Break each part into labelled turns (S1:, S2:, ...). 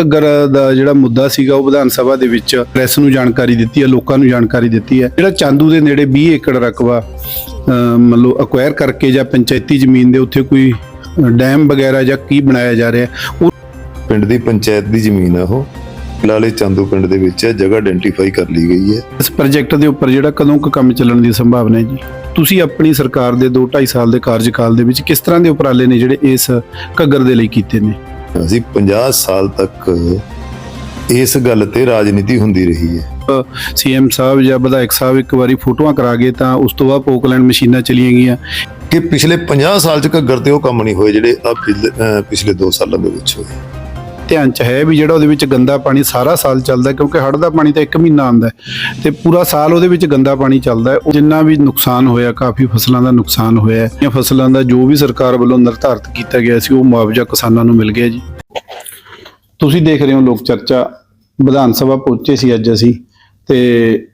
S1: ਘੱਗਰ ਦਾ ਜਿਹੜਾ ਮੁੱਦਾ ਸੀਗਾ ਉਹ ਵਿਧਾਨ ਸਭਾ ਦੇ ਵਿੱਚ ਪ੍ਰੈਸ ਨੂੰ ਜਾਣਕਾਰੀ ਦਿੱਤੀ ਹੈ ਲੋਕਾਂ ਨੂੰ ਜਾਣਕਾਰੀ ਦਿੱਤੀ ਹੈ। ਜਿਹੜਾ ਚਾਂਦੂ ਦੇ ਨੇੜੇ 20 ਏਕੜ ਰਕਬਾ ਮੰਨ ਲਓ ਅਕਵਾਇਰ ਕਰਕੇ ਜਾਂ ਪੰਚਾਇਤੀ ਜ਼ਮੀਨ ਦੇ ਉੱਤੇ ਕੋਈ ਡੈਮ ਵਗੈਰਾ ਜਾਂ ਕੀ ਬਣਾਇਆ ਜਾ ਰਿਹਾ ਉਹ
S2: ਪਿੰਡ ਦੀ ਪੰਚਾਇਤ ਦੀ ਜ਼ਮੀਨ ਆ ਉਹ। ਇਹ ਚਾਂਦੂ ਪਿੰਡ ਦੇ ਵਿੱਚ ਹੈ ਜਗ੍ਹਾ ਆਇਡੈਂਟੀਫਾਈ ਕਰ ਲਈ ਗਈ ਹੈ।
S1: ਇਸ ਪ੍ਰੋਜੈਕਟ ਦੇ ਉੱਪਰ ਜਿਹੜਾ ਕਦੋਂ ਕੁ ਕੰਮ ਚੱਲਣ ਦੀ ਸੰਭਾਵਨਾ ਹੈ ਜੀ? ਤੁਸੀਂ ਆਪਣੀ ਸਰਕਾਰ ਦੇ 2 2.5 ਸਾਲ ਦੇ ਕਾਰਜਕਾਲ ਦੇ ਵਿੱਚ ਕਿਸ ਤਰ੍ਹਾਂ ਦੇ ਉਪਰਾਲੇ ਨੇ ਜਿਹੜੇ ਇਸ ਘੱਗਰ ਦੇ ਲਈ ਕੀਤੇ ਨੇ?
S2: ਅਸੀਂ 50 ਸਾਲ ਤੱਕ ਇਸ ਗੱਲ ਤੇ ਰਾਜਨੀਤੀ ਹੁੰਦੀ ਰਹੀ ਹੈ।
S1: ਸੀਐਮ ਸਾਹਿਬ ਜਾਂ ਵਿਧਾਇਕ ਸਾਹਿਬ ਇੱਕ ਵਾਰੀ ਫੋਟੋਆਂ ਕਰਾ ਗਏ ਤਾਂ ਉਸ ਤੋਂ ਬਾਅਦ ਪੋਕਲੈਂਡ ਮਸ਼ੀਨਾਂ ਚਲੀਆਂ ਗਈਆਂ।
S2: ਕਿ ਪਿਛਲੇ 50 ਸਾਲ ਚ ਘੱਗਰ ਤੇ ਉਹ ਕੰਮ ਨਹੀਂ ਹੋਏ ਜਿਹੜੇ ਆ ਪਿਛਲੇ 2 ਸਾਲਾਂ ਦੇ ਵਿੱਚ ਹੋਏ।
S1: ਧਿਆਨ ਚ ਹੈ ਵੀ ਜਿਹੜਾ ਉਹਦੇ ਵਿੱਚ ਗੰਦਾ ਪਾਣੀ ਸਾਰਾ ਸਾਲ ਚੱਲਦਾ, ਕਿਉਂਕਿ ਹੜ੍ਹ ਦਾ ਪਾਣੀ ਤਾਂ 1 ਮਹੀਨਾ ਆਉਂਦਾ ਤੇ ਪੂਰਾ ਸਾਲ ਉਹਦੇ ਵਿੱਚ ਗੰਦਾ ਪਾਣੀ ਚੱਲਦਾ ਹੈ। ਜਿੰਨਾ ਵੀ ਨੁਕਸਾਨ ਹੋਇਆ, ਕਾਫੀ ਫਸਲਾਂ ਦਾ ਨੁਕਸਾਨ ਹੋਇਆ ਹੈ। ਇਹ ਫਸਲਾਂ ਦਾ ਜੋ ਵੀ ਸਰਕਾਰ ਵੱਲੋਂ ਨਿਰਧਾਰਤ ਕੀਤਾ ਗਿਆ ਸੀ, ਉਹ ਮੁਆਵਜ਼ਾ ਕਿਸਾਨਾਂ ਨੂੰ ਮਿਲ ਗਿਆ ਜੀ। ਤੁਸੀਂ ਦੇਖ ਰਹੇ ਹੋ ਲੋਕ ਚਰਚਾ। ਵਿਧਾਨ ਸਭਾ ਪਹੁੰਚੇ ਸੀ ਅੱਜ ਅਸੀਂ ਤੇ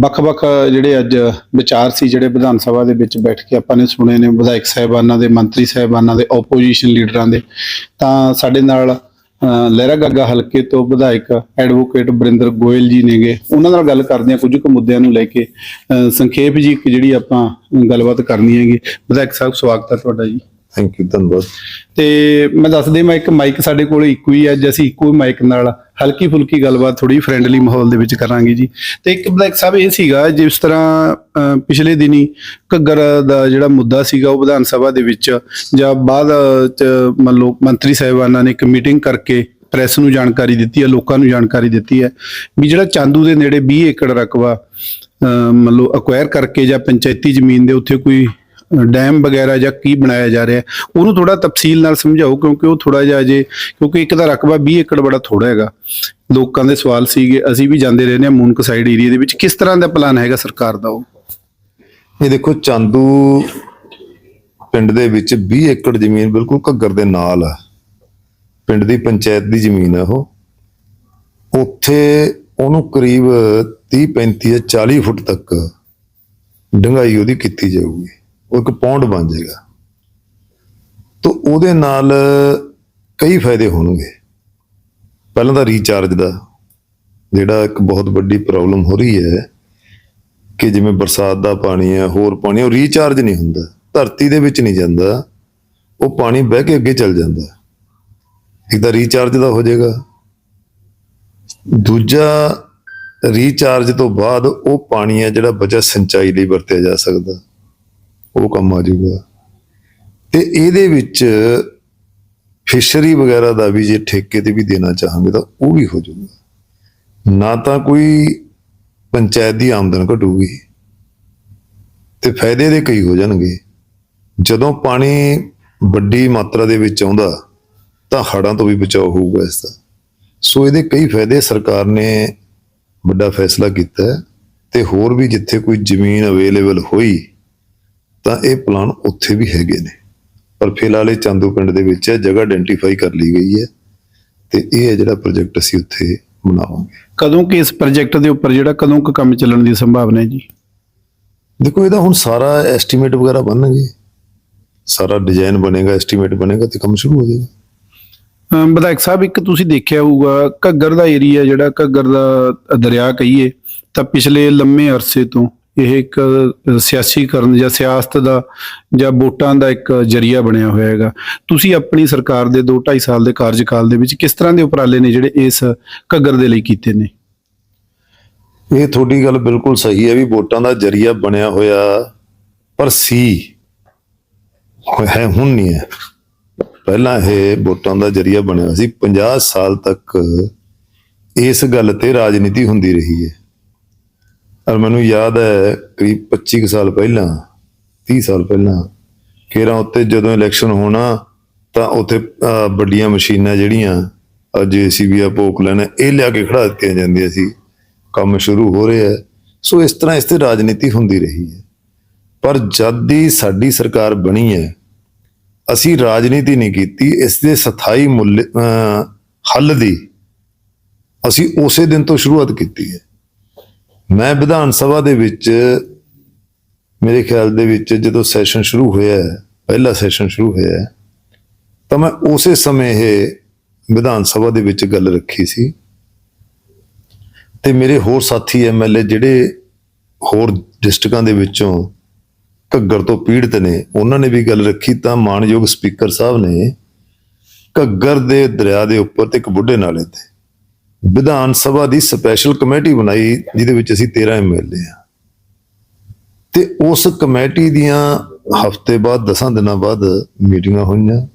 S1: ਵੱਖ-ਵੱਖ ਜਿਹੜੇ ਅੱਜ ਵਿਚਾਰ ਸੀ, ਜਿਹੜੇ ਵਿਧਾਨ ਸਭਾ ਦੇ ਵਿੱਚ ਬੈਠ ਕੇ ਆਪਾਂ ਨੇ ਸੁਣੇ ਨੇ ਵਿਧਾਇਕ ਸਾਹਿਬਾਨਾਂ ਦੇ, ਮੰਤਰੀ ਸਾਹਿਬਾਨਾਂ ਦੇ ਆਪੋਜੀਸ਼ਨ ਲੀਡਰਾਂ ਦੇ। ਤਾਂ ਸਾਡੇ ਨਾਲ ਲਹਿਰਾ ਗਾਗਾ ਹਲਕੇ ਤੋਂ ਵਿਧਾਇਕ ਐਡਵੋਕੇਟ ਬਰਿੰਦਰ ਗੋਇਲ ਜੀ ਨੇਗੇ। ਉਹਨਾਂ ਨਾਲ ਗੱਲ ਕਰਦੇ ਹਾਂ ਕੁਝ ਕੁ ਮੁੱਦਿਆਂ ਨੂੰ ਲੈ ਕੇ। ਅਹ, ਸੰਖੇਪ ਜੀ ਇੱਕ ਜਿਹੜੀ ਆਪਾਂ ਗੱਲਬਾਤ ਕਰਨੀ ਹੈਗੀ। ਵਿਧਾਇਕ ਸਾਹਿਬ ਸਵਾਗਤ ਹੈ ਤੁਹਾਡਾ ਜੀ।
S2: ਥੈਂਕ ਯੂ ਧੰਨਵਾਦ।
S1: ਤੇ ਮੈਂ ਦੱਸ ਦੇ ਮੈਂ ਇੱਕ ਮਾਈਕ ਸਾਡੇ ਕੋਲ ਇੱਕੋ ਹੀ ਹੈ ਅੱਜ ਅਸੀਂ ਇੱਕੋ ਮਾਈਕ ਨਾਲ ਹਲਕੀ ਫੁਲਕੀ ਗੱਲਬਾਤ ਥੋੜੀ ਫਰੈਂਡਲੀ ਮਾਹੌਲ ਦੇ ਵਿੱਚ ਕਰਾਂਗੇ ਜੀ। ਤੇ ਇੱਕ ਵਿਧਾਇਕ ਸਾਹਿਬ ਇਹ ਸੀਗਾ ਜਿਸ ਤਰ੍ਹਾਂ ਪਿਛਲੇ ਦਿਨੀ ਘੱਗਰ ਦਾ ਜਿਹੜਾ ਮੁੱਦਾ ਸੀਗਾ ਉਹ ਵਿਧਾਨ ਸਭਾ ਦੇ ਵਿੱਚ ਜਾਂ ਬਾਅਦ ਮੰਨ ਲਓ ਮੰਤਰੀ ਸਾਹਿਬਾਨਾਂ ਨੇ ਇੱਕ ਮੀਟਿੰਗ ਕਰਕੇ ਪ੍ਰੈਸ ਨੂੰ ਜਾਣਕਾਰੀ ਦਿੱਤੀ ਹੈ ਲੋਕਾਂ ਨੂੰ ਜਾਣਕਾਰੀ ਦਿੱਤੀ ਹੈ ਵੀ ਜਿਹੜਾ ਚਾਂਦੂ ਦੇ ਨੇੜੇ 20 ਏਕੜ ਰਕਬਾ ਅਹ, ਮੰਨ ਲਓ ਅਕਵਾਇਰ ਕਰਕੇ ਜਾਂ ਪੰਚਾਇਤੀ ਜ਼ਮੀਨ ਦੇ ਉੱਤੇ ਕੋਈ ਡੈਮ ਵਗੈਰਾ ਜਾਂ ਕੀ ਬਣਾਇਆ ਜਾ ਰਿਹਾ, ਉਹਨੂੰ ਥੋੜਾ ਤਫਸੀਲ ਨਾਲ ਸਮਝਾਓ, ਕਿਉਂਕਿ ਉਹ ਥੋੜਾ ਜਿਹਾ ਜੇ ਕਿਉਂਕਿ ਇੱਕ ਦਾ ਰਕਬਾ 20 ਏਕੜ ਬੜਾ ਥੋੜਾ ਹੈਗਾ। ਲੋਕਾਂ ਦੇ ਸਵਾਲ ਸੀਗੇ, ਅਸੀਂ ਵੀ ਜਾਂਦੇ ਰਹਿੰਦੇ ਹਾਂ ਮੂਨਕ ਸਾਈਡ ਏਰੀਆ ਦੇ ਵਿੱਚ। ਕਿਸ ਤਰ੍ਹਾਂ ਦਾ ਪਲਾਨ ਹੈਗਾ ਸਰਕਾਰ ਦਾ ਉਹ?
S2: ਇਹ ਦੇਖੋ, ਚਾਂਦੂ ਪਿੰਡ ਦੇ ਵਿੱਚ 20 ਏਕੜ ਜ਼ਮੀਨ ਬਿਲਕੁਲ ਘੱਗਰ ਦੇ ਨਾਲ ਆ। ਪਿੰਡ ਦੀ ਪੰਚਾਇਤ ਦੀ ਜ਼ਮੀਨ ਆ ਉਹ। ਉੱਥੇ ਉਹਨੂੰ ਕਰੀਬ 30 35 ਜਾਂ 40 ਫੁੱਟ ਤੱਕ ਡੰਗਾਈ ਉਹਦੀ ਕੀਤੀ ਜਾਊਗੀ। ਉਹ ਇੱਕ ਪੌਂਡ ਬਣ ਜਾਏਗਾ। ਤਾਂ ਉਹਦੇ ਨਾਲ ਕਈ ਫਾਇਦੇ ਹੋਣਗੇ। ਪਹਿਲਾਂ ਤਾਂ ਰੀਚਾਰਜ ਦਾ, ਜਿਹੜਾ ਇੱਕ ਬਹੁਤ ਵੱਡੀ ਪ੍ਰੋਬਲਮ ਹੋ ਰਹੀ ਹੈ ਕਿ ਜਿਵੇਂ ਬਰਸਾਤ ਦਾ ਪਾਣੀ ਹੈ, ਹੋਰ ਪਾਣੀ, ਉਹ ਰੀਚਾਰਜ ਨਹੀਂ ਹੁੰਦਾ। ਧਰਤੀ ਦੇ ਵਿੱਚ ਨਹੀਂ ਜਾਂਦਾ। ਉਹ ਪਾਣੀ ਬਹਿ ਕੇ ਅੱਗੇ ਚੱਲ ਜਾਂਦਾ। ਇੱਕ ਤਾਂ ਰੀਚਾਰਜ ਦਾ ਹੋ ਜਾਏਗਾ। ਦੂਜਾ ਰੀਚਾਰਜ ਤੋਂ ਬਾਅਦ ਉਹ ਪਾਣੀ ਹੈ ਜਿਹੜਾ ਬਚਾ ਸਿੰਚਾਈ ਲਈ ਵਰਤਿਆ ਜਾ ਸਕਦਾ। ਉਹ ਕੰਮ ਆ ਜਾਊਗਾ। ਤੇ ਇਹਦੇ ਵਿੱਚ ਫਿਸ਼ਰੀ ਵਗੈਰਾ ਦਾ ਵੀ ਜੇ ਠੇਕੇ ਤੇ ਵੀ ਦੇਣਾ ਚਾਹਾਂਗੇ ਤਾਂ ਉਹ ਵੀ ਹੋ ਜਾਊਗਾ। ਨਾ ਤਾਂ ਕੋਈ ਪੰਚਾਇਤ ਦੀ ਆਮਦਨ ਘਟੂਗੀ ਤੇ ਫਾਇਦੇ ਦੇ ਕਈ ਹੋ ਜਾਣਗੇ। ਜਦੋਂ ਪਾਣੀ ਵੱਡੀ ਮਾਤਰਾ ਦੇ ਵਿੱਚ ਆਉਂਦਾ ਤਾਂ ਹੜ੍ਹਾਂ ਤੋਂ ਵੀ ਬਚਾਅ ਹੋਊਗਾ ਇਸ ਦਾ। ਸੋ ਇਹਦੇ ਕਈ ਫਾਇਦੇ ਸਰਕਾਰ ਨੇ ਵੱਡਾ ਫੈਸਲਾ ਕੀਤਾ ਹੈ ਤੇ ਹੋਰ ਵੀ ਜਿੱਥੇ ਕੋਈ ਜ਼ਮੀਨ ਅਵੇਲੇਬਲ ਹੋਈ ਤਾਂ ਇਹ ਪਲਾਨ ਉੱਥੇ ਵੀ ਹੈਗੇ ਨੇ। ਪਰ ਫਿਲਹਾਲ ਇਹ ਚਾਂਦੂ ਪਿੰਡ ਦੇ ਵਿੱਚ ਹੈ ਜਗ੍ਹਾ ਆਇਡੈਂਟੀਫਾਈ ਕਰ ਲਈ ਗਈ ਹੈ ਤੇ ਇਹ ਹੈ ਜਿਹੜਾ ਪ੍ਰੋਜੈਕਟ ਅਸੀਂ ਉੱਥੇ ਬਣਾਵਾਂਗੇ।
S1: ਕਦੋਂ ਕਿ ਇਸ ਪ੍ਰੋਜੈਕਟ ਦੇ ਉੱਪਰ ਜਿਹੜਾ ਕਦੋਂ ਕੁ ਕੰਮ ਚੱਲਣ ਦੀ ਸੰਭਾਵਨਾ ਹੈ ਜੀ?
S2: ਦੇਖੋ ਇਹਦਾ ਹੁਣ ਸਾਰਾ ਐਸਟੀਮੇਟ ਵਗੈਰਾ ਬਣਨਗੇ। ਸਾਰਾ ਡਿਜ਼ਾਈਨ ਬਣੇਗਾ ਐਸਟੀਮੇਟ ਬਣੇਗਾ ਤੇ ਕੰਮ ਸ਼ੁਰੂ ਹੋ ਜਾਏਗਾ।
S1: ਵਿਧਾਇਕ ਸਾਹਿਬ ਇੱਕ ਤੁਸੀਂ ਦੇਖਿਆ ਹੋਊਗਾ ਘੱਗਰ ਦਾ ਏਰੀਆ ਜਿਹੜਾ ਘੱਗਰ ਦਾ ਦਰਿਆ ਕਹੀਏ ਤਾਂ ਪਿਛਲੇ ਲੰਮੇ ਅਰਸੇ ਤੋਂ ਇਹ ਇੱਕ ਸਿਆਸੀਕਰਨ ਜਾਂ ਸਿਆਸਤ ਦਾ ਜਾਂ ਵੋਟਾਂ ਦਾ ਇੱਕ ਜਰੀਆ ਬਣਿਆ ਹੋਇਆ ਹੈਗਾ। ਤੁਸੀਂ ਆਪਣੀ ਸਰਕਾਰ ਦੇ 2 2.5 ਸਾਲ ਦੇ ਕਾਰਜਕਾਲ ਦੇ ਵਿੱਚ ਕਿਸ ਤਰ੍ਹਾਂ ਦੇ ਉਪਰਾਲੇ ਨੇ ਜਿਹੜੇ ਇਸ ਘੱਗਰ ਦੇ ਲਈ ਕੀਤੇ ਨੇ?
S2: ਇਹ ਤੁਹਾਡੀ ਗੱਲ ਬਿਲਕੁਲ ਸਹੀ ਹੈ ਵੀ ਵੋਟਾਂ ਦਾ ਜਰੀਆ ਬਣਿਆ ਹੋਇਆ, ਪਰ ਸੀ ਹੈ ਹੁਣ ਨਹੀਂ ਹੈ। ਪਹਿਲਾਂ ਇਹ ਵੋਟਾਂ ਦਾ ਜਰੀਆ ਬਣਿਆ ਸੀ। 50 ਸਾਲ ਤੱਕ ਇਸ ਗੱਲ ਤੇ ਰਾਜਨੀਤੀ ਹੁੰਦੀ ਰਹੀ ਹੈ। ਔਰ ਮੈਨੂੰ ਯਾਦ ਹੈ ਕਰੀਬ 25 ਕੁ ਸਾਲ ਪਹਿਲਾਂ 30 ਸਾਲ ਪਹਿਲਾਂ ਕਿਰਾਂ ਉੱਤੇ ਜਦੋਂ ਇਲੈਕਸ਼ਨ ਹੋਣਾ, ਤਾਂ ਉੱਥੇ ਵੱਡੀਆਂ ਮਸ਼ੀਨਾਂ ਜਿਹੜੀਆਂ ਜੀਸੀਬੀ ਆ ਪੋਕਲੈਨ ਇਹ ਲਿਆ ਕੇ ਖੜਾ ਦਿੱਤੀਆਂ ਜਾਂਦੀਆਂ ਸੀ। ਕੰਮ ਸ਼ੁਰੂ ਹੋ ਰਿਹਾ ਸੋ ਇਸ ਤਰ੍ਹਾਂ ਇਸ ਤੇ ਰਾਜਨੀਤੀ ਹੁੰਦੀ ਰਹੀ ਹੈ। ਪਰ ਜਦ ਦੀ ਸਾਡੀ ਸਰਕਾਰ ਬਣੀ ਹੈ, ਅਸੀਂ ਰਾਜਨੀਤੀ ਨਹੀਂ ਕੀਤੀ, ਇਸ ਦੇ ਸਥਾਈ ਮੁੱਲ ਹੱਲ ਦੀ ਅਸੀਂ ਉਸੇ ਦਿਨ ਤੋਂ ਸ਼ੁਰੂਆਤ ਕੀਤੀ ਹੈ। ਮੈਂ ਵਿਧਾਨ ਸਭਾ ਦੇ ਵਿੱਚ, ਮੇਰੇ ਖਿਆਲ ਦੇ ਵਿੱਚ ਜਦੋਂ ਸੈਸ਼ਨ ਸ਼ੁਰੂ ਹੋਇਆ ਪਹਿਲਾ ਸੈਸ਼ਨ ਸ਼ੁਰੂ ਹੋਇਆ ਤਾਂ ਮੈਂ ਉਸੇ ਸਮੇਂ ਇਹ ਵਿਧਾਨ ਸਭਾ ਦੇ ਵਿੱਚ ਗੱਲ ਰੱਖੀ ਸੀ। ਤੇ ਮੇਰੇ ਹੋਰ ਸਾਥੀ ਐਮਐਲਏ ਜਿਹੜੇ ਹੋਰ ਡਿਸਟ੍ਰਿਕਾਂ ਦੇ ਵਿੱਚੋਂ ਘੱਗਰ ਤੋਂ ਪੀੜਤ ਨੇ, ਉਹਨਾਂ ਨੇ ਵੀ ਗੱਲ ਰੱਖੀ ਤਾਂ ਮਾਨਯੋਗ ਸਪੀਕਰ ਸਾਹਿਬ ਨੇ ਘੱਗਰ ਦੇ ਦਰਿਆ ਦੇ ਉੱਪਰ ਤੇ ਇੱਕ ਬੁੱਢੇ ਨਾਲੇ ਤੇ। ਵਿਧਾਨ ਸਭਾ ਦੀ ਸਪੈਸ਼ਲ ਕਮੇਟੀ ਬਣਾਈ, ਜਿਹਦੇ ਵਿੱਚ ਅਸੀਂ 13 ਐਮਐਲਏ ਆ। ਤੇ ਉਸ ਕਮੇਟੀ ਦੀਆਂ ਹਫ਼ਤੇ ਬਾਅਦ 10 ਦਿਨਾਂ ਬਾਅਦ ਮੀਟਿੰਗਾਂ ਹੋਈਆਂ।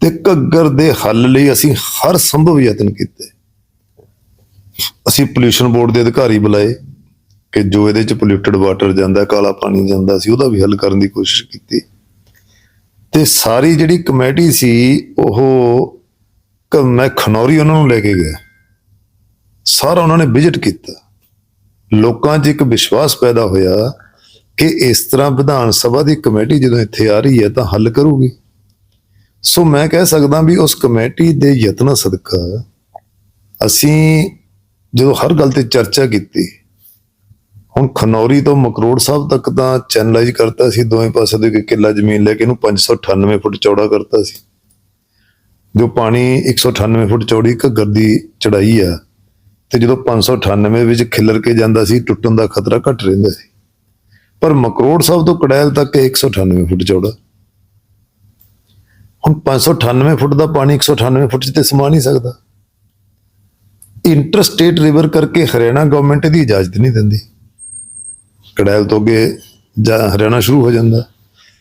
S2: ਤੇ ਘੱਗਰ ਦੇ ਹੱਲ ਲਈ ਅਸੀਂ ਹਰ ਸੰਭਵ ਯਤਨ ਕੀਤੇ। ਅਸੀਂ ਪੋਲਿਊਸ਼ਨ ਬੋਰਡ ਦੇ ਅਧਿਕਾਰੀ ਬੁਲਾਏ ਕਿ ਜੋ ਇਹਦੇ ਚ ਪੋਲਿਊਟਡ ਵਾਟਰ ਜਾਂਦਾ, ਕਾਲਾ ਪਾਣੀ ਜਾਂਦਾ ਸੀ ਉਹਦਾ ਵੀ ਹੱਲ ਕਰਨ ਦੀ ਕੋਸ਼ਿਸ਼ ਕੀਤੀ। ਤੇ ਸਾਰੀ ਜਿਹੜੀ ਕਮੇਟੀ ਸੀ, ਉਹ ਮੈਂ ਖਨੌਰੀ ਉਹਨਾਂ ਨੂੰ ਲੈ ਕੇ ਗਿਆ। ਸਾਰਾ ਉਹਨਾਂ ਨੇ ਵਿਜ਼ਿਟ ਕੀਤਾ। ਲੋਕਾਂ 'ਚ ਇੱਕ ਵਿਸ਼ਵਾਸ ਪੈਦਾ ਹੋਇਆ ਕਿ ਇਸ ਤਰ੍ਹਾਂ ਵਿਧਾਨ ਸਭਾ ਦੀ ਕਮੇਟੀ ਜਦੋਂ ਇੱਥੇ ਆ ਰਹੀ ਹੈ ਤਾਂ ਹੱਲ ਕਰੂਗੀ। ਸੋ ਮੈਂ ਕਹਿ ਸਕਦਾ ਵੀ ਉਸ ਕਮੇਟੀ ਦੇ ਯਤਨਾਂ ਸਦਕਾ ਅਸੀਂ ਜਦੋਂ ਹਰ ਗੱਲ ਤੇ ਚਰਚਾ ਕੀਤੀ, ਹੁਣ ਖਨੌਰੀ ਤੋਂ ਮਕਰੋੜ ਸਾਹਿਬ ਤੱਕ ਤਾਂ ਚੈਨਲਾਈਜ਼ ਕਰਤਾ ਸੀ, ਦੋਵੇਂ ਪਾਸੇ ਦੇ ਕਿੱਲਾ ਜ਼ਮੀਨ ਲੈ ਕੇ ਇਹਨੂੰ 598 ਫੁੱਟ ਚੌੜਾ ਕਰਤਾ ਸੀ। ਜੋ ਪਾਣੀ 198 ਫੁੱਟ ਚੌੜੀ ਘੱਗਰ ਦੀ ਚੜਾਈ ਆ ਤੇ ਜਦੋਂ 598 ਵਿੱਚ ਖਿਲਰ ਕੇ ਜਾਂਦਾ ਸੀ, ਟੁੱਟਣ ਦਾ ਖਤਰਾ ਘਟ ਰਹਿੰਦਾ ਸੀ। ਪਰ ਮਕਰੋੜ ਸਾਹਿਬ ਤੋਂ ਕੜੈਲ ਤੱਕ ਇਹ 198 ਫੁੱਟ ਚੌੜਾ। ਹੁਣ 598 ਫੁੱਟ ਦਾ ਪਾਣੀ 198 ਫੁੱਟ 'ਚ ਤੇ ਸਮਾ ਨਹੀਂ ਸਕਦਾ। ਇੰਟਰਸਟੇਟ ਰਿਵਰ ਕਰਕੇ ਹਰਿਆਣਾ ਗਵਰਨਮੈਂਟ ਦੀ ਇਜਾਜ਼ਤ ਨਹੀਂ ਦਿੰਦੀ। ਕੜੈਲ ਤੋਂ ਅੱਗੇ ਜਾਂ ਹਰਿਆਣਾ ਸ਼ੁਰੂ ਹੋ ਜਾਂਦਾ।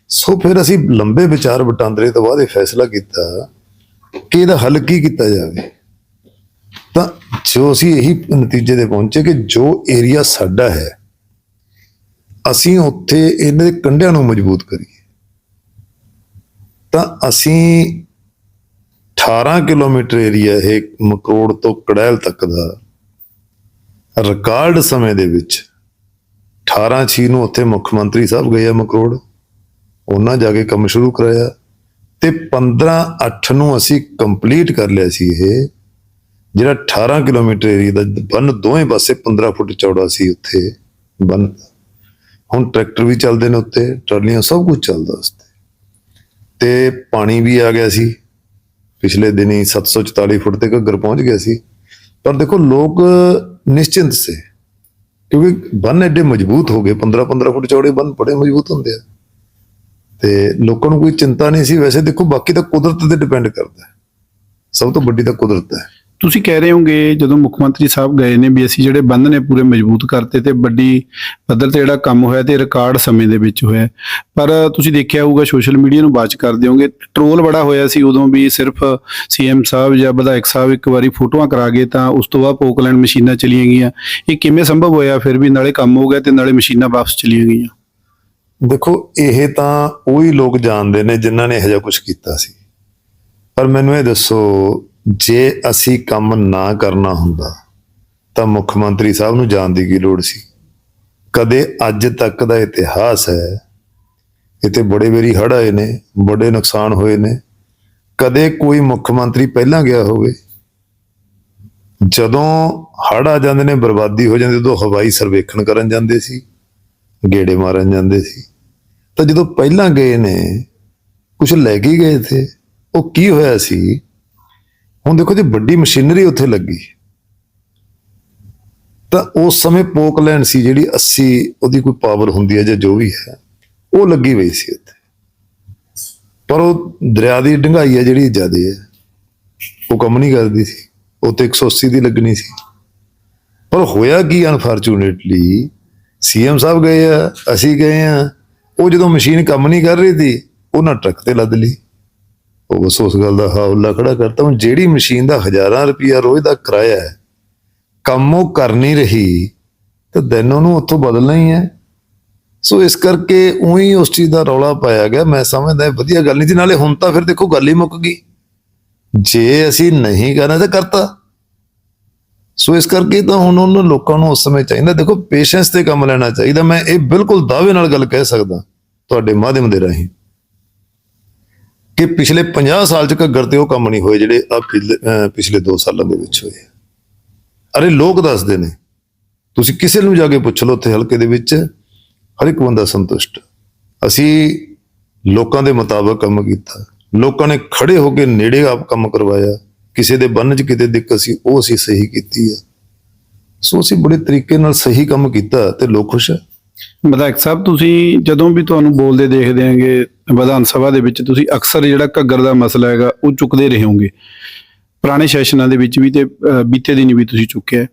S2: ਸੋ ਫਿਰ ਅਸੀਂ ਲੰਬੇ ਵਿਚਾਰ ਵਟਾਂਦਰੇ ਤੋਂ ਬਾਅਦ ਇਹ ਫੈਸਲਾ ਕੀਤਾ ਕਿ ਇਹਦਾ ਹੱਲ ਕੀ ਕੀਤਾ ਜਾਵੇ। ਤਾਂ ਜੋ ਅਸੀਂ ਇਹੀ ਨਤੀਜੇ ਤੇ ਪਹੁੰਚੇ ਕਿ ਜੋ ਏਰੀਆ ਸਾਡਾ ਹੈ, ਅਸੀਂ ਉੱਥੇ ਇਹਨਾਂ ਦੇ ਕੰਢਿਆਂ ਨੂੰ ਮਜ਼ਬੂਤ ਕਰੀਏ। ਤਾਂ ਅਸੀਂ 18 ਕਿਲੋਮੀਟਰ ਏਰੀਆ ਇਹ ਮਕਰੋੜ ਤੋਂ ਕੜੈਲ ਤੱਕ ਦਾ ਰਿਕਾਰਡ ਸਮੇਂ ਦੇ ਵਿੱਚ 18 ਛੀ ਨੂੰ ਉੱਥੇ ਮੁੱਖ ਮੰਤਰੀ ਸਾਹਿਬ ਗਏ ਆ ਮਕਰੋੜ ਉਹਨਾਂ ਜਾ ਕੇ ਕੰਮ ਸ਼ੁਰੂ ਕਰਾਇਆ ਤੇ 15 8 ਨੂੰ ਅਸੀਂ ਕੰਪਲੀਟ ਕਰ ਲਿਆ ਸੀ ਇਹ ਜਿਹੜਾ 18 ਕਿਲੋਮੀਟਰ ਏਰੀਆ ਦਾ ਬੰਨ ਦੋਵੇਂ ਪਾਸੇ 15 ਫੁੱਟ ਚੌੜਾ ਸੀ ਉੱਥੇ ਬੰਨ। ਹੁਣ ਟਰੈਕਟਰ ਵੀ ਚੱਲਦੇ ਨੇ ਉੱਤੇ, ਟਰਾਲੀਆਂ ਸਭ ਕੁਝ ਚੱਲਦਾ ਉਸ ਤੇ। ਤੇ ਪਾਣੀ ਵੀ ਆ ਗਿਆ ਸੀ। ਪਿਛਲੇ ਦਿਨੀ 744 ਫੁੱਟ ਤੇ ਘੱਗਰ ਪਹੁੰਚ ਗਿਆ ਸੀ। ਪਰ ਦੇਖੋ ਲੋਕ ਨਿਸ਼ਚਿੰਤ ਸੀ। ਕਿਉਂਕਿ ਬੰਨ ਐਡੇ ਮਜ਼ਬੂਤ ਹੋ ਗਏ 15 15 ਫੁੱਟ ਚੌੜੇ ਬੰਨ ਬੜੇ ਮਜ਼ਬੂਤ ਹੁੰਦੇ ਆ। ਤੇ ਲੋਕਾਂ ਨੂੰ ਕੋਈ ਚਿੰਤਾ ਨਹੀਂ ਸੀ। ਵੈਸੇ ਦੇਖੋ ਬਾਕੀ ਤਾਂ ਕੁਦਰਤ ਤੇ ਡਿਪੈਂਡ ਕਰਦਾ। ਸਭ ਤੋਂ ਵੱਡੀ ਤਾਂ ਕੁਦਰਤ ਹੈ।
S1: ਤੁਸੀਂ ਕਹਿ ਰਹੇ ਹੋਗੇ, ਜਦੋਂ ਮੁੱਖ ਮੰਤਰੀ ਸਾਹਿਬ ਗਏ ਨੇ ਵੀ ਅਸੀਂ ਜਿਹੜੇ ਬੰਦ ਨੇ ਪੂਰੇ ਮਜ਼ਬੂਤ ਕਰਤੇ ਤੇ ਵੱਡੀ ਪੱਧਰ ਤੇ ਜਿਹੜਾ ਕੰਮ ਹੋਇਆ ਤੇ ਰਿਕਾਰਡ ਸਮੇਂ ਦੇ ਵਿੱਚ ਹੋਇਆ। ਪਰ ਤੁਸੀਂ ਦੇਖਿਆ ਹੋਊਗਾ ਸੋਸ਼ਲ ਮੀਡੀਆ ਨੂੰ ਬਾਅਦ ਚ ਕਰ ਟ੍ਰੋਲ ਬੜਾ ਹੋਇਆ ਸੀ ਉਦੋਂ ਵੀ ਸਿਰਫ ਸੀਐਮ ਸਾਹਿਬ ਜਾਂ ਵਿਧਾਇਕ ਸਾਹਿਬ ਇੱਕ ਵਾਰੀ ਫੋਟੋਆਂ ਕਰਾ ਗਏ ਤਾਂ ਉਸ ਤੋਂ ਬਾਅਦ ਪੋਕਲੈਂਡ ਮਸ਼ੀਨਾਂ ਚਲੀਆਂ ਗਈਆਂ। ਇਹ ਕਿਵੇਂ ਸੰਭਵ ਹੋਇਆ? ਫਿਰ ਵੀ ਨਾਲੇ ਕੰਮ ਹੋ ਗਿਆ ਤੇ ਨਾਲੇ ਮਸ਼ੀਨਾਂ ਵਾਪਸ ਚਲੀਆਂ ਗਈਆਂ।
S2: ਦੇਖੋ, ਇਹ ਤਾਂ ਉਹੀ ਲੋਕ ਜਾਣਦੇ ਨੇ ਜਿਨ੍ਹਾਂ ਨੇ ਇਹੋ ਜਿਹਾ ਕੁਝ ਕੀਤਾ ਸੀ। ਪਰ ਮੈਨੂੰ ਇਹ ਦੱਸੋ ਜੇ ਅਸੀਂ ਕੰਮ ਨਾ ਕਰਨਾ ਹੁੰਦਾ, ਤਾਂ ਮੁੱਖ ਮੰਤਰੀ ਸਾਹਿਬ ਨੂੰ ਜਾਣ ਦੀ ਕੀ ਲੋੜ ਸੀ? ਕਦੇ ਅੱਜ ਤੱਕ ਦਾ ਇਤਿਹਾਸ ਹੈ, ਇੱਥੇ ਬੜੇ ਵੇਰੀ ਹੜ੍ਹ ਆਏ ਨੇ, ਬੜੇ ਨੁਕਸਾਨ ਹੋਏ ਨੇ। ਕਦੇ ਕੋਈ ਮੁੱਖ ਮੰਤਰੀ ਪਹਿਲਾਂ ਗਿਆ ਹੋਵੇ, ਜਦੋਂ ਹੜ੍ਹ ਆ ਜਾਂਦੇ ਨੇ, ਬਰਬਾਦੀ ਹੋ ਜਾਂਦੀ ਉਦੋਂ ਹਵਾਈ ਸਰਵੇਖਣ ਕਰਨ ਜਾਂਦੇ ਸੀ, ਗੇੜੇ ਮਾਰਨ ਜਾਂਦੇ ਸੀ, ਤਾਂ ਜਦੋਂ ਪਹਿਲਾਂ ਗਏ ਨੇ ਕੁਝ ਲੈ ਕੇ ਗਏ ਥੇ ਉਹ ਕੀ ਹੋਇਆ ਸੀ? ਹੁਣ ਦੇਖੋ ਜੀ, ਵੱਡੀ ਮਸ਼ੀਨਰੀ ਉੱਥੇ ਲੱਗੀ। ਤਾਂ ਉਸ ਸਮੇਂ ਪੋਕਲੈਂਡ ਸੀ ਜਿਹੜੀ 80 ਉਹਦੀ ਕੋਈ ਪਾਵਰ ਹੁੰਦੀ ਹੈ ਜਾਂ ਜੋ ਵੀ ਹੈ, ਉਹ ਲੱਗੀ ਹੋਈ ਸੀ ਉੱਥੇ। ਪਰ ਉਹ ਦਰਿਆ ਦੀ ਡੰਗਾਈ ਹੈ ਜਿਹੜੀ ਜ਼ਿਆਦੇ ਹੈ। ਉਹ ਕੰਮ ਨਹੀਂ ਕਰਦੀ ਸੀ। ਉਹ ਤੇ 180 ਦੀ ਲੱਗਣੀ ਸੀ। ਪਰ ਹੋਇਆ ਕੀ ਅਨਫੋਰਚੂਨੇਟਲੀ ਸੀਐਮ ਸਾਹਿਬ ਗਏ ਆ, ਅਸੀਂ ਗਏ ਆ, ਉਹ ਜਦੋਂ ਮਸ਼ੀਨ ਕੰਮ ਨਹੀਂ ਕਰ ਰਹੀ ਸੀ, ਉਹਨਾਂ ਟਰੱਕ ਤੇ ਲੱਦ ਲਈ। ਉਹ ਬਸ ਉਸ ਗੱਲ ਦਾ ਹੌਲਾ ਖੜਾ ਕਰਤਾ, ਹੁਣ ਜਿਹੜੀ ਮਸ਼ੀਨ ਦਾ ਹਜ਼ਾਰਾਂ ਰੁਪਇਆ ਰੋਜ਼ ਦਾ ਕਿਰਾਇਆ ਹੈ, ਕੰਮ ਉਹ ਕਰ ਨਹੀਂ ਰਹੀ, ਤਾਂ ਦਿਨ ਉਹਨੂੰ ਉੱਥੋਂ ਬਦਲਣਾ ਹੀ ਹੈ। ਸੋ ਇਸ ਕਰਕੇ ਉਹੀ ਉਸ ਚੀਜ਼ ਦਾ ਰੌਲਾ ਪਾਇਆ ਗਿਆ, ਮੈਂ ਸਮਝਦਾ ਵਧੀਆ ਗੱਲ ਨਹੀਂ ਸੀ ਨਾਲੇ ਹੁਣ ਤਾਂ ਫਿਰ ਦੇਖੋ ਗੱਲ ਹੀ ਮੁੱਕ ਗਈ। ਜੇ ਅਸੀਂ ਨਹੀਂ ਕਰਨਾ ਤਾਂ ਕਰਤਾ। ਸੋ ਇਸ ਕਰਕੇ ਤਾਂ ਹੁਣ ਉਹਨਾਂ ਲੋਕਾਂ ਨੂੰ ਉਸ ਸਮੇਂ ਚਾਹੀਦਾ, ਦੇਖੋ ਪੇਸ਼ੈਂਸ ਤੇ ਕੰਮ ਲੈਣਾ ਚਾਹੀਦਾ, ਮੈਂ ਇਹ ਬਿਲਕੁਲ ਦਾਅਵੇ ਨਾਲ ਗੱਲ ਕਹਿ ਸਕਦਾ, ਤੁਹਾਡੇ ਮਾਧਿਅਮ ਦੇ ਰਾਹੀਂ। ਕਿ ਪਿਛਲੇ 50 ਸਾਲ ਚ ਘੱਗਰ ਤੇ ਉਹ ਕੰਮ ਨਹੀਂ ਹੋਏ ਜਿਹੜੇ ਆ ਪਿਛਲੇ 2 ਸਾਲਾਂ ਦੇ ਵਿੱਚ ਹੋਏ ਅਰੇ ਲੋਕ ਦੱਸਦੇ ਨੇ, ਤੁਸੀਂ ਕਿਸੇ ਨੂੰ ਜਾ ਕੇ ਪੁੱਛ ਲਓ ਉੱਥੇ ਹਲਕੇ ਦੇ ਵਿੱਚ, ਹਰ ਇੱਕ ਬੰਦਾ ਸੰਤੁਸ਼ਟ। ਅਸੀਂ ਲੋਕਾਂ ਦੇ ਮੁਤਾਬਕ ਕੰਮ ਕੀਤਾ। ਲੋਕਾਂ ਨੇ ਖੜੇ ਹੋ ਕੇ ਨੇੜੇ ਆਪ ਕੰਮ ਕਰਵਾਇਆ। ਕਿਸੇ ਦੇ ਬੰਨ 'ਚ ਕਿਤੇ ਦਿੱਕਤ ਸੀ, ਉਹ ਅਸੀਂ ਸਹੀ ਕੀਤੀ ਆ। ਸੋ ਅਸੀਂ ਬੜੇ ਤਰੀਕੇ ਨਾਲ ਸਹੀ ਕੰਮ ਕੀਤਾ ਤੇ ਲੋਕ ਖੁਸ਼ ਹੈ
S1: ਵਿਧਾਇਕ ਸਾਹਿਬ, ਤੁਸੀਂ ਜਦੋਂ ਵੀ ਤੁਹਾਨੂੰ ਬੋਲਦੇ ਦੇਖਦੇ ਆਂਗੇ ਵਿਧਾਨ ਸਭਾ ਦੇ ਵਿੱਚ ਤੁਸੀਂ ਅਕਸਰ ਜਿਹੜਾ ਘੱਗਰ ਦਾ ਮਸਲਾ ਹੈਗਾ, ਉਹ ਚੁੱਕਦੇ ਰਹੇ ਹੋਗੇ ਪੁਰਾਣੇ ਸੈਸ਼ਨਾਂ ਦੇ ਵਿੱਚ ਵੀ ਤੇ ਬੀਤੇ ਦਿਨ ਵੀ ਤੁਸੀਂ ਚੁੱਕਿਆ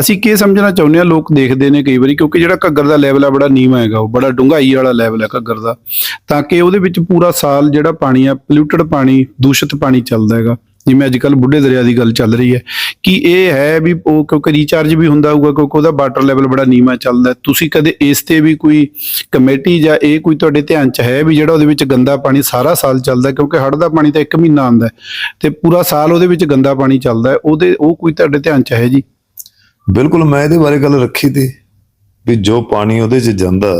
S1: ਅਸੀਂ ਕੀ ਸਮਝਣਾ ਚਾਹੁੰਦੇ ਆ ਲੋਕ ਦੇਖਦੇ ਨੇ ਕਈ ਵਾਰੀ, ਕਿਉਂਕਿ ਜਿਹੜਾ ਘੱਗਰ ਦਾ ਲੈਵਲ ਆ, ਬੜਾ ਨੀਵਾਂ ਹੈਗਾ। ਉਹ ਬੜਾ ਡੂੰਘਾਈ ਵਾਲਾ ਲੈਵਲ ਹੈ ਘੱਗਰ ਦਾ। ਤਾਂ ਕਿ ਉਹਦੇ ਵਿੱਚ ਪੂਰਾ ਸਾਲ ਜਿਹੜਾ ਪਾਣੀ ਆ ਪੋਲਿਊਟਡ ਪਾਣੀ, ਦੂਸ਼ਿਤ ਪਾਣੀ ਚੱਲਦਾ ਹੈਗਾ। ਜਿਵੇਂ ਅੱਜ ਕੱਲ ਬੁੱਢੇ ਦਰਿਆ ਦੀ ਗੱਲ ਚੱਲ ਰਹੀ ਹੈ, ਕਿ ਇਹ ਹੈ ਵੀ ਉਹ ਕਿਉਂਕਿ ਰੀਚਾਰਜ ਵੀ ਹੁੰਦਾ ਹੋਊਗਾ, ਕਿਉਂਕਿ ਉਹਦਾ ਵਾਟਰ ਲੈਵਲ ਬੜਾ ਨੀਵਾਂ ਚੱਲਦਾ ਤੁਸੀਂ ਕਦੇ ਇਸ ਤੇ ਵੀ ਕੋਈ ਕਮੇਟੀ ਜਾਂ ਇਹ ਕੋਈ ਤੁਹਾਡੇ ਧਿਆਨ 'ਚ ਹੈ ਵੀ ਜਿਹੜਾ ਉਹਦੇ ਵਿੱਚ ਗੰਦਾ ਪਾਣੀ ਸਾਰਾ ਸਾਲ ਚੱਲਦਾ ਕਿਉਂਕਿ ਹੜ੍ਹ ਦਾ ਪਾਣੀ ਤਾਂ ਇੱਕ ਮਹੀਨਾ ਆਉਂਦਾ ਹੈ ਤੇ ਪੂਰਾ ਸਾਲ ਉਹਦੇ ਵਿੱਚ ਗੰਦਾ ਪਾਣੀ ਚੱਲਦਾ ਉਹਦੇ, ਉਹ ਕੋਈ ਤੁਹਾਡੇ ਧਿਆਨ 'ਚ ਹੈ ਜੀ?
S2: ਬਿਲਕੁਲ, ਮੈਂ ਇਹਦੇ ਬਾਰੇ ਗੱਲ ਰੱਖੀ ਤੀ ਵੀ ਜੋ ਪਾਣੀ ਉਹਦੇ 'ਚ ਜਾਂਦਾ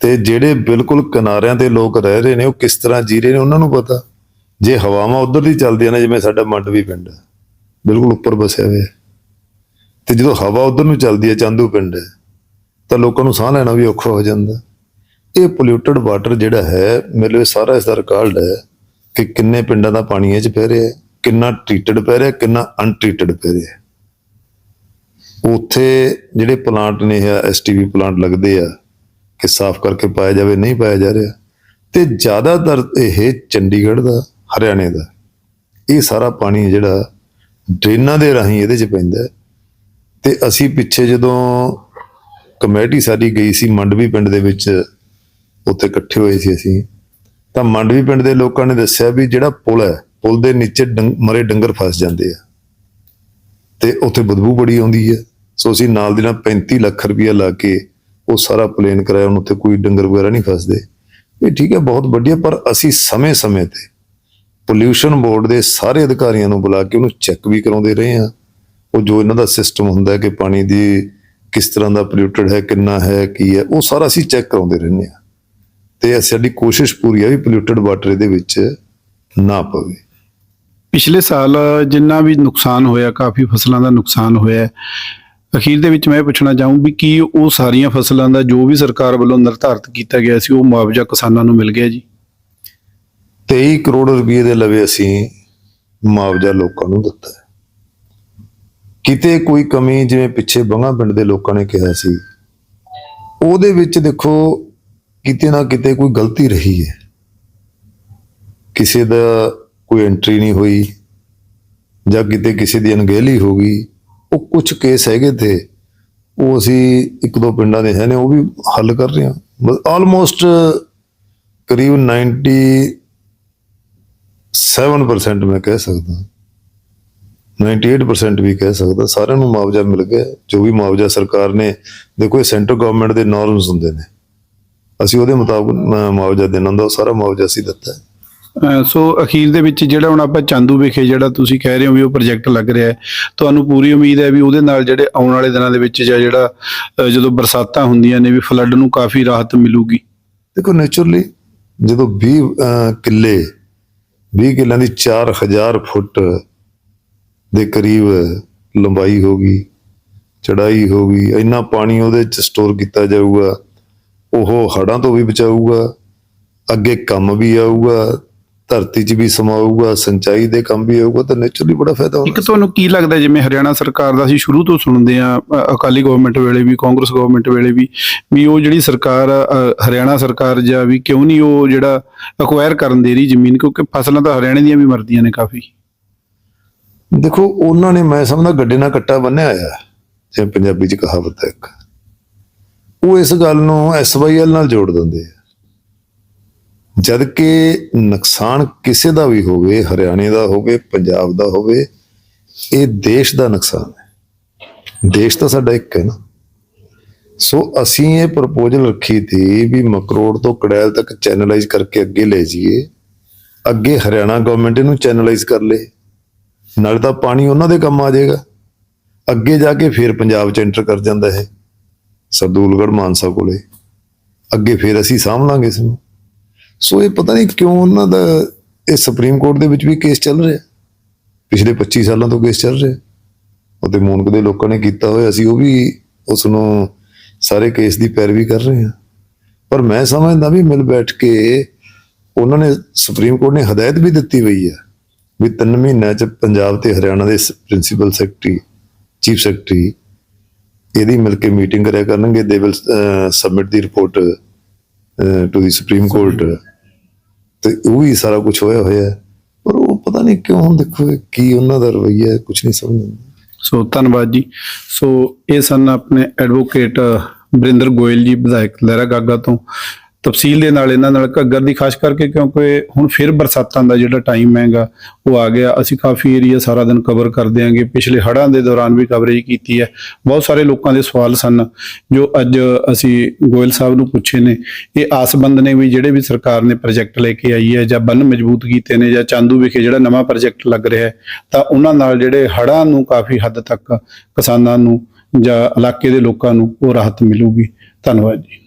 S2: ਤੇ ਜਿਹੜੇ ਬਿਲਕੁਲ ਕਿਨਾਰਿਆਂ ਤੇ ਲੋਕ ਰਹਿ ਰਹੇ ਨੇ, ਉਹ ਕਿਸ ਤਰ੍ਹਾਂ ਜੀ ਰਹੇ ਨੇ, ਉਹਨਾਂ ਨੂੰ ਪਤਾ। ਜੇ ਹਵਾਵਾਂ ਉਧਰ ਦੀ ਚੱਲਦੀਆਂ ਨੇ ਜਿਵੇਂ ਸਾਡਾ ਮੰਡਵੀ ਪਿੰਡ ਹੈ ਬਿਲਕੁਲ ਉੱਪਰ ਵਸਿਆ ਹੋਇਆ ਹੈ। ਤੇ ਜਦੋਂ ਹਵਾ ਉਧਰ ਨੂੰ ਚੱਲਦੀ ਹੈ ਚਾਂਦੂ ਪਿੰਡ ਹੈ, ਤਾਂ ਲੋਕਾਂ ਨੂੰ ਸਾਹ ਲੈਣਾ ਵੀ ਔਖਾ ਹੋ ਜਾਂਦਾ ਇਹ ਪੋਲਿਊਟਡ ਵਾਟਰ ਜਿਹੜਾ ਹੈ ਮੇਰੇ ਲਈ ਸਾਰਾ ਇਸ ਦਾ ਰਿਕਾਰਡ ਹੈ ਕਿ ਕਿੰਨੇ ਪਿੰਡਾਂ ਦਾ ਪਾਣੀ ਇਹ 'ਚ ਪੈ ਰਿਹਾ ਕਿੰਨਾ ਟ੍ਰੀਟਡ ਪੈ ਰਿਹਾ ਕਿੰਨਾ ਅਨਟ੍ਰੀਟਡ ਪੈ ਰਿਹਾ ਉੱਥੇ ਜਿਹੜੇ ਪਲਾਂਟ ਨੇ ਆ ਐਸਟੀਵੀ ਪਲਾਂਟ ਲੱਗਦੇ ਆ ਕਿ ਸਾਫ਼ ਕਰਕੇ ਪਾਇਆ ਜਾਵੇ ਨਹੀਂ ਪਾਇਆ ਜਾ ਰਿਹਾ। ਤੇ ਜ਼ਿਆਦਾਤਰ ਇਹ ਚੰਡੀਗੜ੍ਹ ਦਾ ਹਰਿਆਣੇ ਦਾ। ਇਹ ਸਾਰਾ ਪਾਣੀ ਜਿਹੜਾ ਡਰੇਨਾਂ ਦੇ ਰਾਹੀਂ ਇਹਦੇ 'ਚ ਪੈਂਦਾ ਹੈ। ਤੇ ਅਸੀਂ ਪਿੱਛੇ ਜਦੋਂ ਕਮੇਟੀ ਸਾਡੀ ਗਈ ਸੀ, ਮੰਡਵੀ ਪਿੰਡ ਦੇ ਵਿੱਚ ਉੱਥੇ ਇਕੱਠੇ ਹੋਏ ਸੀ ਅਸੀਂ, ਤਾਂ ਮੰਡਵੀ ਪਿੰਡ ਦੇ ਲੋਕਾਂ ਨੇ ਦੱਸਿਆ ਵੀ ਜਿਹੜਾ ਪੁਲ ਹੈ, ਪੁਲ ਦੇ ਨੀਚੇ ਡੰਗ- ਮਰੇ ਡੰਗਰ ਫਸ ਜਾਂਦੇ ਆ। ਤੇ ਉੱਥੇ ਬਦਬੂ ਬੜੀ ਆਉਂਦੀ ਹੈ। ਸੋ ਅਸੀਂ ਨਾਲ ਦੀ ਨਾਲ 35 ਲੱਖ ਰੁਪਇਆ ਲਾ ਕੇ ਉਹ ਸਾਰਾ ਪਲੇਨ ਕਰਾਇਆ, ਹੁਣ ਉੱਥੇ ਕੋਈ ਡੰਗਰ ਵਗੈਰਾ ਨਹੀਂ ਫਸਦੇ। ਇਹ ਠੀਕ ਹੈ, ਬਹੁਤ ਵਧੀਆ, ਪਰ ਅਸੀਂ ਸਮੇਂ-ਸਮੇਂ ਤੇ ਪੋਲਿਊਸ਼ਨ ਬੋਰਡ ਦੇ ਸਾਰੇ ਅਧਿਕਾਰੀਆਂ ਨੂੰ ਬੁਲਾ ਕੇ ਉਹਨੂੰ ਚੈੱਕ ਵੀ ਕਰਾਉਂਦੇ ਰਹੇ ਹਾਂ। ਉਹ ਜੋ ਇਹਨਾਂ ਦਾ ਸਿਸਟਮ ਹੁੰਦਾ ਕਿ ਪਾਣੀ ਦੀ ਕਿਸ ਤਰ੍ਹਾਂ ਦਾ ਪੋਲਿਊਟਡ ਹੈ, ਕਿੰਨਾ ਹੈ, ਕੀ ਹੈ, ਉਹ ਸਾਰਾ ਅਸੀਂ ਚੈੱਕ ਕਰਾਉਂਦੇ ਰਹਿੰਦੇ ਹਾਂ। ਤੇ ਸਾਡੀ ਕੋਸ਼ਿਸ਼ ਪੂਰੀ ਆ ਵੀ ਪੋਲਿਊਟਡ ਵਾਟਰ ਇਹਦੇ ਵਿੱਚ ਨਾ ਪਵੇ।
S1: ਪਿਛਲੇ ਸਾਲ ਜਿੰਨਾ ਵੀ ਨੁਕਸਾਨ ਹੋਇਆ, ਕਾਫੀ ਫਸਲਾਂ ਦਾ ਨੁਕਸਾਨ ਹੋਇਆ ਅਖੀਰ ਦੇ ਵਿੱਚ ਮੈਂ ਇਹ ਪੁੱਛਣਾ ਚਾਹੂੰ ਵੀ ਕੀ ਉਹ ਸਾਰੀਆਂ ਫਸਲਾਂ ਦਾ ਜੋ ਵੀ ਸਰਕਾਰ ਵੱਲੋਂ ਨਿਰਧਾਰਤ ਕੀਤਾ ਗਿਆ ਸੀ, ਉਹ ਮੁਆਵਜ਼ਾ ਕਿਸਾਨਾਂ ਨੂੰ ਮਿਲ ਗਿਆ ਜੀ?
S2: 23 ਕਰੋੜ ਰੁਪਏ ਦੇ ਲਵੇ ਅਸੀਂ ਮੁਆਵਜ਼ਾ ਲੋਕਾਂ ਨੂੰ ਦਿੱਤਾ ਹੈ। ਕਿਤੇ ਕੋਈ ਕਮੀ ਜਿਵੇਂ ਪਿੱਛੇ ਬੰਗਾ ਪਿੰਡ ਦੇ ਲੋਕਾਂ ਨੇ ਕਿਹਾ ਸੀ, ਉਹਦੇ ਵਿੱਚ ਦੇਖੋ ਕਿਤੇ ਨਾ ਕਿਤੇ ਕੋਈ ਗਲਤੀ ਰਹੀ ਹੈ। ਕਿਸੇ ਦਾ ਕੋਈ ਐਂਟਰੀ ਨਹੀਂ ਹੋਈ ਜਾਂ ਕਿਤੇ ਕਿਸੇ ਦੀ ਅਣਗਹਿਲੀ ਹੋ ਗਈ, ਉਹ ਕੁਝ ਕੇਸ ਹੈਗੇ ਤੇ ਉਹ ਅਸੀਂ ਇੱਕ ਦੋ ਪਿੰਡਾਂ ਦੇ ਹੈ ਨੇ, ਉਹ ਵੀ ਹੱਲ ਕਰ ਰਹੇ ਹਾਂ। ਆਲਮੋਸਟ ਕਰੀਬ 90 7% ਮੈਂ ਕਹਿ ਸਕਦਾ। 98% ਵੀ ਕਹਿ ਸਕਦਾ। ਸਾਰਿਆਂ ਨੂੰ ਮੁਆਵਜ਼ਾ ਮਿਲ ਗਿਆ। ਜੋ ਵੀ ਮੁਆਵਜ਼ਾ ਸਰਕਾਰ ਨੇ ਦੇਖੋ ਇਹ ਸੈਂਟਰ ਗਵਰਨਮੈਂਟ ਦੇ ਨਾਰਮਸ ਹੁੰਦੇ ਨੇ। ਅਸੀਂ ਉਹਦੇ ਮੁਤਾਬਕ ਮੁਆਵਜ਼ਾ ਦੇਣਾ ਹੁੰਦਾ ਉਹ ਸਾਰਾ ਮੁਆਵਜ਼ਾ ਅਸੀਂ ਦਿੱਤਾ। ਹੈ
S1: ਸੋ ਅਖੀਰ ਦੇ ਵਿੱਚ ਜਿਹੜਾ ਹੁਣ ਆਪਾਂ ਚਾਂਦੂ ਵਿਖੇ ਜਿਹੜਾ ਤੁਸੀਂ ਕਹਿ ਰਹੇ ਹੋ ਵੀ ਉਹ ਪ੍ਰੋਜੈਕਟ ਲੱਗ ਰਿਹਾ ਹੈ ਤੁਹਾਨੂੰ ਪੂਰੀ ਉਮੀਦ ਹੈ ਵੀ ਉਹਦੇ ਨਾਲ ਜਿਹੜੇ ਆਉਣ ਵਾਲੇ ਦਿਨਾਂ ਦੇ ਵਿੱਚ ਜਾਂ ਜਿਹੜਾ ਜਦੋਂ ਬਰਸਾਤਾਂ ਹੁੰਦੀਆਂ ਨੇ ਵੀ ਫਲੱਡ ਨੂੰ ਕਾਫੀ ਰਾਹਤ ਮਿਲੂਗੀ?
S2: ਦੇਖੋ ਨੇਚਰਲੀ ਜਦੋਂ 20 ਅਹ, ਕਿੱਲੇ 20 ਕਿੱਲਿਆਂ ਦੀ 4000 ਫੁੱਟ ਦੇ ਕਰੀਬ ਲੰਬਾਈ ਹੋ ਗਈ, ਚੜਾਈ ਹੋ ਗਈ, ਇੰਨਾ ਪਾਣੀ ਉਹਦੇ ਚ ਸਟੋਰ ਕੀਤਾ ਜਾਊਗਾ, ਉਹ ਹੜਾਂ ਤੋਂ ਵੀ ਬਚਾਊਗਾ, ਅੱਗੇ ਕੰਮ ਵੀ ਆਊਗਾ ਧਰਤੀ 'ਚ ਵੀ ਸਮਾਊਗਾ ਸਿੰਚਾਈ ਦੇ ਕੰਮ ਵੀ ਆਊਗਾ ਤਾਂ ਨੇਚਰਲੀ ਬੜਾ ਫਾਇਦਾ ਹੋਣਾ
S1: ਇੱਕ ਤੁਹਾਨੂੰ ਕੀ ਲੱਗਦਾ ਜਿਵੇਂ ਹਰਿਆਣਾ ਸਰਕਾਰ ਦਾ ਅਸੀਂ ਸ਼ੁਰੂ ਤੋਂ ਸੁਣਦੇ ਆ ਅਕਾਲੀ ਗਵਰਨਮੈਂਟ ਵੇਲੇ ਵੀ ਕਾਂਗਰਸ ਗਵਰਨਮੈਂਟ ਵੇਲੇ ਵੀ ਵੀ ਉਹ ਜਿਹੜੀ ਸਰਕਾਰ ਹਰਿਆਣਾ ਸਰਕਾਰ ਜਾਂ ਵੀ ਕਿਉਂ ਨਹੀਂ ਉਹ ਜਿਹੜਾ ਅਕਵਾਇਰ ਕਰਨ ਦੇ ਰਹੀ ਜ਼ਮੀਨ ਕਿਉਂਕਿ ਫਸਲਾਂ ਤਾਂ ਹਰਿਆਣੇ ਦੀਆਂ ਵੀ ਮਰਦੀਆਂ ਨੇ ਕਾਫੀ।
S2: ਦੇਖੋ ਉਹਨਾਂ ਨੇ ਮੈਂ ਸਮਝਦਾ ਗੱਡੇ ਨਾਲ ਕੱਟਾ ਬੰਨਿਆ ਆ ਜਿਵੇਂ ਪੰਜਾਬੀ 'ਚ ਕਹਾਵਤ ਹੈ ਇੱਕ। ਉਹ ਇਸ ਗੱਲ ਨੂੰ ਐਸਵਾਈਐਲ ਨਾਲ ਜੋੜ ਦਿੰਦੇ ਆ। ਜਦ ਕਿ ਨੁਕਸਾਨ ਕਿਸੇ ਦਾ ਵੀ ਹੋਵੇ, ਹਰਿਆਣੇ ਦਾ ਹੋਵੇ, ਪੰਜਾਬ ਦਾ ਹੋਵੇ, ਇਹ ਦੇਸ਼ ਦਾ ਨੁਕਸਾਨ ਹੈ। ਦੇਸ਼ ਤਾਂ ਸਾਡਾ ਇੱਕ ਹੈ ਨਾ। ਸੋ ਅਸੀਂ ਇਹ ਪ੍ਰਪੋਜ਼ਲ ਰੱਖੀ ਸੀ ਵੀ ਮਕਰੋੜ ਤੋਂ ਕੜੈਲ ਤੱਕ ਚੈਨਲਾਈਜ਼ ਕਰਕੇ ਅੱਗੇ ਲੈ ਜਾਈਏ। ਅੱਗੇ ਹਰਿਆਣਾ ਗਵਰਨਮੈਂਟ ਇਹਨੂੰ ਚੈਨਲਾਈਜ਼ ਕਰ ਲੇ। ਨਾਲੇ ਤਾਂ ਪਾਣੀ ਉਹਨਾਂ ਦੇ ਕੰਮ ਆ ਜਾਏਗਾ। ਅੱਗੇ ਜਾ ਕੇ ਫਿਰ ਪੰਜਾਬ 'ਚ ਐਂਟਰ ਕਰ ਜਾਂਦਾ ਹੈ ਸਰਦੂਲਗੜ੍ਹ ਮਾਨਸਾ ਕੋਲੇ। ਅੱਗੇ ਫਿਰ ਅਸੀਂ ਸਾਂਭ ਲਾਂਗੇ ਇਸ ਨੂੰ। ਸੋ ਇਹ ਪਤਾ ਨਹੀਂ ਕਿਉਂ ਉਹਨਾਂ ਦਾ ਇਹ ਸੁਪਰੀਮ ਕੋਰਟ ਦੇ ਵਿੱਚ ਵੀ ਕੇਸ ਚੱਲ ਰਿਹਾ। ਪਿਛਲੇ 25 ਸਾਲਾਂ ਤੋਂ ਕੇਸ ਚੱਲ ਰਿਹਾ। ਉਹਦੇ ਮੂਨਕ ਦੇ ਲੋਕਾਂ ਨੇ ਕੀਤਾ ਹੋਇਆ ਸੀ, ਉਹ ਵੀ ਉਸ ਨੂੰ ਸਾਰੇ ਕੇਸ ਦੀ ਪੈਰਵੀ ਕਰ ਰਹੇ ਹਾਂ ਪਰ ਮੈਂ ਸਮਝਦਾ ਵੀ ਮਿਲ ਬੈਠ ਕੇ ਉਹਨਾਂ ਨੇ ਸੁਪਰੀਮ ਕੋਰਟ ਨੇ ਹਦਾਇਤ ਵੀ ਦਿੱਤੀ ਹੋਈ ਹੈ ਵੀ ਤਿੰਨ ਮਹੀਨਿਆਂ ਚ ਪੰਜਾਬ ਤੇ ਹਰਿਆਣਾ ਦੇ ਪ੍ਰਿੰਸੀਪਲ ਸੈਕਟਰੀ ਚੀਫ ਸੈਕਟਰੀ ਇਹਦੀ ਮਿਲ ਕੇ ਮੀਟਿੰਗ ਕਰਿਆ ਕਰਨਗੇ। They will submit the report to the supreme court ਤੇ ਉਹ ਵੀ ਸਾਰਾ ਕੁਝ ਹੋਇਆ ਹੋਇਆ ਪਰ ਉਹ ਪਤਾ ਨਹੀਂ ਕਿਉਂ ਹੁਣ ਦੇਖੋ ਕੀ ਉਹਨਾਂ ਦਾ ਰਵੱਈਆ ਹੈ ਕੁਝ ਨਹੀਂ ਸਮਝ ਆਉਂਦਾ।
S1: ਸੋ ਧੰਨਵਾਦ ਜੀ। ਸੋ ਇਹ ਸਨ ਆਪਣੇ ਐਡਵੋਕੇਟ ਬਰਿੰਦਰ ਗੋਇਲ ਜੀ, ਵਿਧਾਇਕ ਲਹਿਰਾ ਗਾਗਾ ਤੋਂ। ਤਫਸੀਲ ਦੇ ਨਾਲ ਇਹਨਾਂ ਨਾਲ ਘੱਗਰ ਦੀ ਖਾਸ ਕਰਕੇ ਕਿਉਂਕਿ ਹੁਣ ਫਿਰ ਬਰਸਾਤਾਂ ਦਾ ਜਿਹੜਾ ਟਾਈਮ ਹੈਗਾ, ਉਹ ਆ ਗਿਆ। ਅਸੀਂ ਕਾਫੀ ਏਰੀਆ ਸਾਰਾ ਦਿਨ ਕਵਰ ਕਰ ਦਿਆਂਗੇ ਪਿਛਲੇ ਹੜ੍ਹਾਂ ਦੇ ਦੌਰਾਨ ਵੀ ਕਵਰੇਜ ਕੀਤੀ ਹੈ। ਬਹੁਤ ਸਾਰੇ ਲੋਕਾਂ ਦੇ ਸਵਾਲ ਸਨ, ਜੋ ਅੱਜ ਅਸੀਂ ਗੋਇਲ ਸਾਹਿਬ ਨੂੰ ਪੁੱਛੇ ਨੇ। ਇਹ ਆਸਬੰਦ ਨੇ ਵੀ ਜਿਹੜੇ ਵੀ ਸਰਕਾਰ ਨੇ ਪ੍ਰੋਜੈਕਟ ਲੈ ਕੇ ਆਈ ਹੈ, ਜਾਂ ਬੰਨ ਮਜ਼ਬੂਤ ਕੀਤੇ ਨੇ, ਜਾਂ ਚਾਂਦੂ ਵਿਖੇ ਜਿਹੜਾ ਨਵਾਂ ਪ੍ਰੋਜੈਕਟ ਲੱਗ ਰਿਹਾ ਹੈ, ਤਾਂ ਉਹਨਾਂ ਨਾਲ ਜਿਹੜੇ ਹੜ੍ਹਾਂ ਨੂੰ ਕਾਫੀ ਹੱਦ ਤੱਕ ਕਿਸਾਨਾਂ ਨੂੰ ਜਾਂ ਇਲਾਕੇ ਦੇ ਲੋਕਾਂ ਨੂੰ ਉਹ ਰਾਹਤ ਮਿਲੂਗੀ। ਧੰਨਵਾਦ ਜੀ।